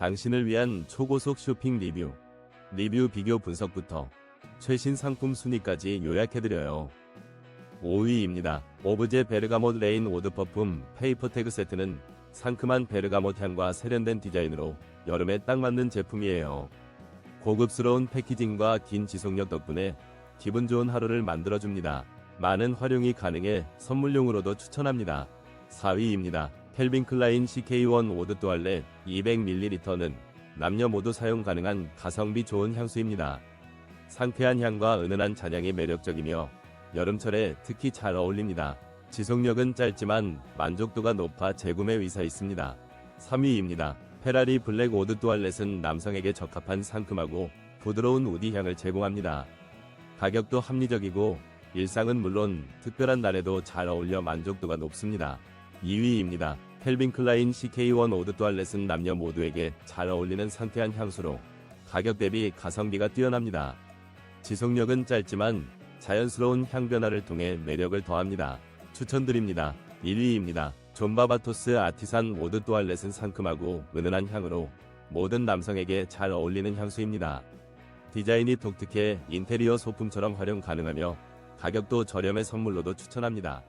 당신을 위한 초고속 쇼핑 리뷰, 리뷰 비교 분석부터 최신 상품 순위까지 요약해드려요. 5위입니다. 오브제 베르가못 레인 오드 퍼퓸 페이퍼 태그 세트는 상큼한 베르가못 향과 세련된 디자인으로 여름에 딱 맞는 제품이에요. 고급스러운 패키징과 긴 지속력 덕분에 기분 좋은 하루를 만들어줍니다. 많은 활용이 가능해 선물용으로도 추천합니다. 4위입니다. 켈빈 클라인 CK1 오드 또알렛 200ml는 남녀 모두 사용 가능한 가성비 좋은 향수입니다. 상쾌한 향과 은은한 잔향이 매력적이며 여름철에 특히 잘 어울립니다. 지속력은 짧지만 만족도가 높아 재구매 의사 있습니다. 3위입니다. 페라리 블랙 오드 또알렛은 남성에게 적합한 상큼하고 부드러운 우디 향을 제공합니다. 가격도 합리적이고 일상은 물론 특별한 날에도 잘 어울려 만족도가 높습니다. 2위입니다. 켈빈 클라인 CK1 오드 또알렛은 남녀 모두에게 잘 어울리는 상쾌한 향수로 가격 대비 가성비가 뛰어납니다. 지속력은 짧지만 자연스러운 향 변화를 통해 매력을 더합니다. 추천드립니다. 1위입니다. 존바바토스 아티산 오드 또알렛은 상큼하고 은은한 향으로 모든 남성에게 잘 어울리는 향수입니다. 디자인이 독특해 인테리어 소품처럼 활용 가능하며 가격도 저렴해 선물로도 추천합니다.